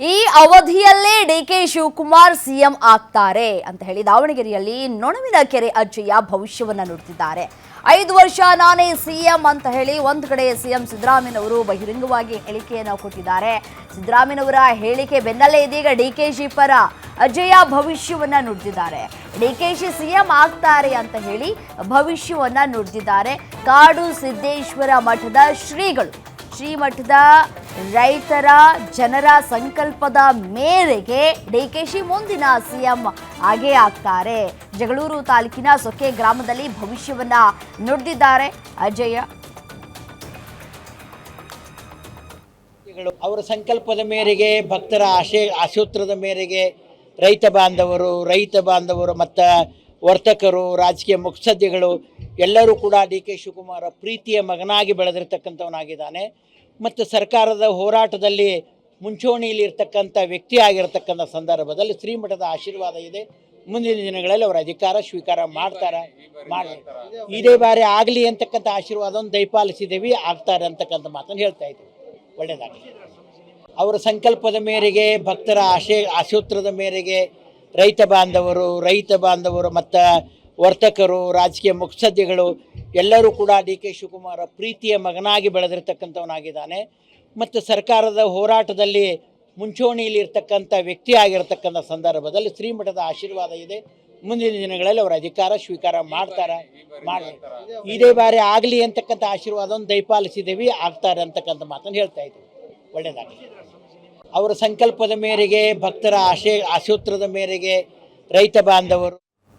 ಈ ಅವಧಿಯಲ್ಲೇ D K Shivakumar CM ಆಗ್ತಾರೆ ಅಂತ ಹೇಳಿ ದಾವಣಗೆರೆಯಲ್ಲಿ ನೊಣವಿನ ಕೆರೆ ಅಜ್ಜಯ್ಯ ಭವಿಷ್ಯವನ್ನ ನುಡಿದಿದ್ದಾರೆ. ಐದು ವರ್ಷ ನಾನೇ ಸಿಎಂ ಅಂತ ಹೇಳಿ ಒಂದು ಕಡೆ ಸಿಎಂ ಸಿದ್ದರಾಮಯ್ಯನವರು ಬಹಿರಂಗವಾಗಿ ಹೇಳಿಕೆಯನ್ನು ಕೊಟ್ಟಿದ್ದಾರೆ. ಸಿದ್ದರಾಮಯ್ಯನವರ ಹೇಳಿಕೆ ಬೆನ್ನಲ್ಲೇ ಇದೀಗ ಡಿ ಕೆ ಶಿ ಪರ ಅಜಯ ಭವಿಷ್ಯವನ್ನ ನುಡಿದಿದ್ದಾರೆ. ಡಿ ಕೆ ಶಿ ಸಿಎಂ ಆಗ್ತಾರೆ ಅಂತ ಹೇಳಿ ಭವಿಷ್ಯವನ್ನ ನುಡಿದಿದ್ದಾರೆ. ಕಾಡು ಸಿದ್ದೇಶ್ವರ ಮಠದ ಶ್ರೀಗಳು, ಶ್ರೀಮಠದ ರೈತರ ಜನರ ಸಂಕಲ್ಪದ ಮೇರೆಗೆ ಡಿಕೆಶಿ ಮುಂದಿನ ಸಿಎಂ ಆಗೇ ಆಗ್ತಾರೆ. ಜಗಳೂರು ತಾಲೂಕಿನ ಸೊಕ್ಕೆ ಗ್ರಾಮದಲ್ಲಿ ಭವಿಷ್ಯವನ್ನ ನುಡಿದಿದ್ದಾರೆ. ಅಜಯ. ಅವರ ಸಂಕಲ್ಪದ ಮೇರೆಗೆ, ಭಕ್ತರ ಆಶೆ, ಆಶೋತ್ತರದ ಮೇರೆಗೆ ರೈತ ಬಾಂಧವರು ರೈತ ಬಾಂಧವರು, ಮತ್ತು ವರ್ತಕರು, ರಾಜಕೀಯ ಮುತ್ಸದ್ದಿಗಳು ಎಲ್ಲರೂ ಕೂಡ ಡಿ ಕೆ ಶಿವಕುಮಾರ ಪ್ರೀತಿಯ ಮಗನಾಗಿ ಬೆಳೆದಿರ್ತಕ್ಕಂಥವನಾಗಿದ್ದಾನೆ. ಮತ್ತು ಸರ್ಕಾರದ ಹೋರಾಟದಲ್ಲಿ ಮುಂಚೂಣಿಯಲ್ಲಿ ಇರತಕ್ಕಂಥ ವ್ಯಕ್ತಿ ಆಗಿರ್ತಕ್ಕಂಥ ಸಂದರ್ಭದಲ್ಲಿ ಶ್ರೀಮಠದ ಆಶೀರ್ವಾದ ಇದೆ. ಮುಂದಿನ ದಿನಗಳಲ್ಲಿ ಅವರ ಅಧಿಕಾರ ಸ್ವೀಕಾರ ಮಾಡ್ತಾರೆ. ಮಾಡಿ. ಇದೇ ಬಾರಿ ಆಗಲಿ ಅಂತಕ್ಕಂಥ ಆಶೀರ್ವಾದವನ್ನು ದಯಪಾಲಿಸಿದ್ದೀವಿ, ಆಗ್ತಾರೆ ಅಂತಕ್ಕಂಥ ಮಾತನ್ನು ಹೇಳ್ತಾ ಇದ್ದೀವಿ ಒಳ್ಳೆಯದಾಗಲಿ. ಅವರ ಸಂಕಲ್ಪದ ಮೇರೆಗೆ, ಭಕ್ತರ ಆಶೆ ಆಶೋತ್ರದ ಮೇರೆಗೆ ರೈತ ಬಾಂಧವರು ರೈತ ಬಾಂಧವರು ಮತ್ತು ವರ್ತಕರು, ರಾಜಕೀಯ ಮುತ್ಸದ್ದಿಗಳು ಎಲ್ಲರೂ ಕೂಡ ಡಿ ಕೆ ಶಿವಕುಮಾರ ಪ್ರೀತಿಯ ಮಗನಾಗಿ ಬೆಳೆದಿರ್ತಕ್ಕಂಥವನಾಗಿದ್ದಾನೆ. ಮತ್ತು ಸರ್ಕಾರದ ಹೋರಾಟದಲ್ಲಿ ಮುಂಚೂಣಿಯಲ್ಲಿ ಇರ್ತಕ್ಕಂಥ ವ್ಯಕ್ತಿ ಆಗಿರತಕ್ಕಂಥ ಸಂದರ್ಭದಲ್ಲಿ ಶ್ರೀಮಠದ ಆಶೀರ್ವಾದ ಇದೆ. ಮುಂದಿನ ದಿನಗಳಲ್ಲಿ ಅವರ ಅಧಿಕಾರ ಸ್ವೀಕಾರ ಮಾಡ್ತಾರೆ. ಮಾಡಿ ಇದೇ ಬಾರಿ ಆಗಲಿ ಅಂತಕ್ಕಂಥ ಆಶೀರ್ವಾದವನ್ನು ದಯಪಾಲಿಸಿದ್ದೀವಿ, ಆಗ್ತಾರೆ ಅಂತಕ್ಕಂಥ ಮಾತನ್ನು ಹೇಳ್ತಾ ಇದ್ದೀವಿ. ಒಳ್ಳೆಯದಾಗಲಿ. ಅವರ ಸಂಕಲ್ಪದ ಮೇರೆಗೆ, ಭಕ್ತರ ಆಶೆ ಆಶೋತ್ರದ ಮೇರೆಗೆ ರೈತ ಬಾಂಧವರು